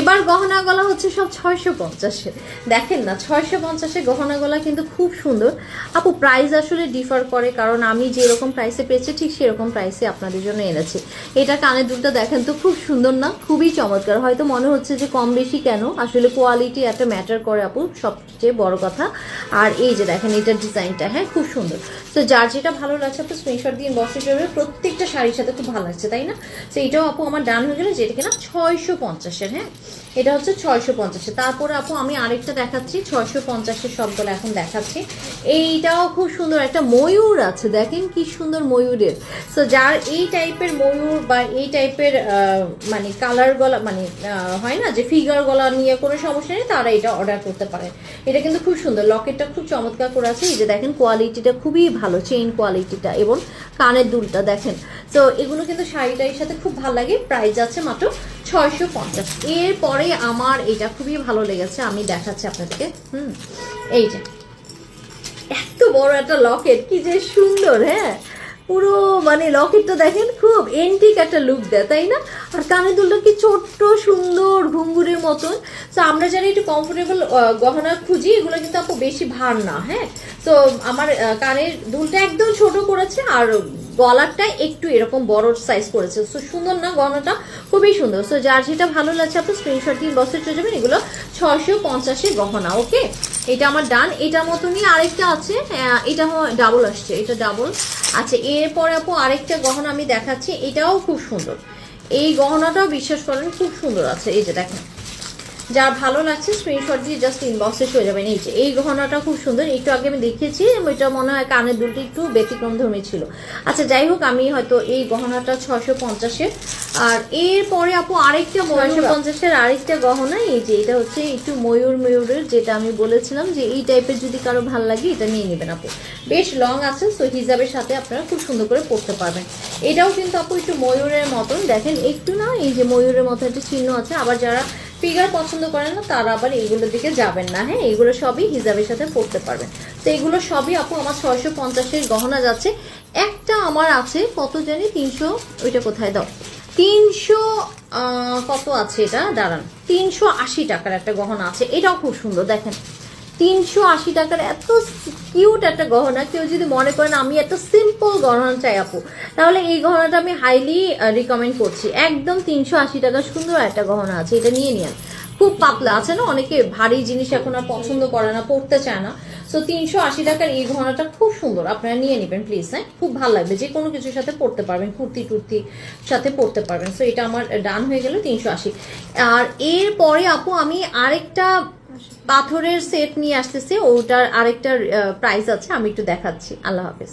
এবার গহনা গলা হচ্ছে সব ছয়শো পঞ্চাশে দেখেন না, ছয়শো পঞ্চাশে গহনা গলা কিন্তু খুব সুন্দর। আপু প্রাইস আসলে ডিফার করে, কারণ আমি যেরকম প্রাইসে পেয়েছি, ঠিক সেরকম প্রাইসে আপনাদের জন্য এনেছি। এটা কানের দুলটা দেখেন তো খুব সুন্দর না? খুবই চমৎকার। হয়তো মনে হচ্ছে যে কম বেশি কেন? আসলে কোয়ালিটি একটা ম্যাটার করে আপু, সবচেয়ে বড় কথা। আর এই যে দেখেন, এটার ডিজাইনটা হ্যাঁ খুব সুন্দর। তো যার যেটা ভালো লাগছে, আপু স্ক্রিনশট দিয়ে বক্সে যাবে। প্রত্যেকটা শাড়ির সাথে খুব ভালো লাগছে, তাই না? তো এটাও আপু আমার ডান হয়ে গেলে, যেটা কিনা ছয়শো পঞ্চাশের হ্যাঁ? এটা হচ্ছে ছয়শো পঞ্চাশে। তারপরে আপু, আমি আরেকটা দেখাচ্ছি, ছয়শো পঞ্চাশের সবগুলো এখন দেখাচ্ছি। এইটাও খুব সুন্দর, একটা ময়ূর আছে, দেখেন কি সুন্দর ময়ূরের। তো যার এই টাইপের ময়ূর বা এই টাইপের মানে কালার গলা মানে হয় না যে ফিগার গলা নিয়ে কোনো সমস্যা নেই, তারা এটা অর্ডার করতে পারে। এটা কিন্তু খুব সুন্দর লকেটটা খুব চমৎকার করে আছে। এই যে দেখেন কোয়ালিটিটা খুবই ভালো চেইন কোয়ালিটিটা এবং কানের দুলটা, দেখেন। তো এগুলো কিন্তু শাড়িটার সাথে খুব ভালো লাগে প্রাইস আছে মাত্র ছয়শো পঞ্চাশ। এরপরে আমার এটা খুবই ভালো লেগেছে, আমি দেখাচ্ছি আপনাদেরকে। হুম, এই যে। এত বড় একটা লকেট, কি যে সুন্দর হ্যাঁ? পুরো মানে লকেটটা দেখেন, খুব এন্টিক একটা লুক দেয়, তাই না? আর কানের দুলটা কি ছোট্ট, সুন্দর ঘুঙ্গুরের মতন। তো আমরা জানি একটু কমফোর্টেবল গহনা খুঁজি, এগুলো কিন্তু আপু বেশি ভার না হ্যাঁ? তো আমার কানের দুলটা একদম ছোট করেছে, আর গলারটা একটু এরকম বড় সাইজ করেছে। সো সুন্দর না গহনাটা খুবই সুন্দর। সো যার যেটা ভালো লাগছে, আপনি স্ক্রিনশট দিয়ে বসে চলে যাবেন। এগুলো ছশো পঞ্চাশের গহনা ওকে এটা আমার ডান। এটার মতনই আরেকটা আছে। এটা ডাবল আসছে। এটা ডাবল আচ্ছা এরপরে আপু আরেকটা গহনা আমি দেখাচ্ছি। এটাও খুব সুন্দর। এই গহনাটাও বিশ্বাস করেন, খুব সুন্দর আছে। এই যে দেখেন। যার ভালো লাগছে স্ক্রিনশট দিয়ে জাস্ট ইনবক্সে চলে যাবেন। এই যে এই গহনাটা খুব সুন্দর। একটু আগে আমি দেখিয়েছি এটা মনে হয় কানের দুলটি একটু ব্যতিক্রম ধর্মী ছিল। আচ্ছা যাই হোক আমি হয়তো এই গহনাটা ছশো পঞ্চাশের। আর এরপরে আপু আরেকটা ছয়শো পঞ্চাশের আরেকটা গহনা এই যে এটা হচ্ছে একটু ময়ূর ময়ূরের যেটা আমি বলেছিলাম যে এই টাইপের যদি কারও ভালো লাগে এটা নিয়ে নেবেন আপু। বেশ লং আছে সো হিজাবের সাথে আপনারা খুব সুন্দর করে পড়তে পারবেন। এটাও কিন্তু আপু একটু ময়ূরের মতন। দেখেন একটু না এই যে ময়ূরের মতো একটা চিহ্ন আছে। আবার যারা ফিগার পছন্দ করেন না, তারা আবার এইগুলোর দিকে যাবেন না। হ্যাঁ এইগুলো সবই হিজাবের সাথে পড়তে পারবেন। তো এইগুলো সবই আপু আমার ছয়শো পঞ্চাশের গহনা যাচ্ছে। একটা আমার আছে, কত জানি? তিনশো, ওইটা কোথায় দাও? তিনশো কত আছে এটা? দাঁড়ান। তিনশো আশি টাকার একটা গহনা আছে। এটাও খুব সুন্দর, দেখেন। তিনশো আশি টাকার এত কিউট একটা গহনা। কেউ যদি মনে করেন আমি এত সিম্পল গহনা চাই আপু, তাহলে এই গহনাটা আমি হাইলি রিকমেন্ড করছি। একদম তিনশো আশি টাকার সুন্দর একটা গহনা আছে, এটা নিয়ে নিন খুব পাতলা আছে না, অনেকে ভারী জিনিস এখন আর পছন্দ করে না পড়তে চায় না। সো তিনশো আশি টাকার এই গহনাটা খুব সুন্দর, আপনারা নিয়ে নেবেন প্লিজ হ্যাঁ? খুব ভালো লাগবে, যে কোনো কিছুর সাথে পড়তে পারবেন, কুর্তি টুর্তি সাথে পড়তে পারবেন। সো এটা আমার ডান হয়ে গেল তিনশো আশি। আর এরপরে আপু, আমি আরেকটা পাথরের সেট নিয়ে আসতেছে ওটার আরেকটা প্রাইস আছে আমি একটু দেখাচ্ছি। আল্লাহ হাফেজ।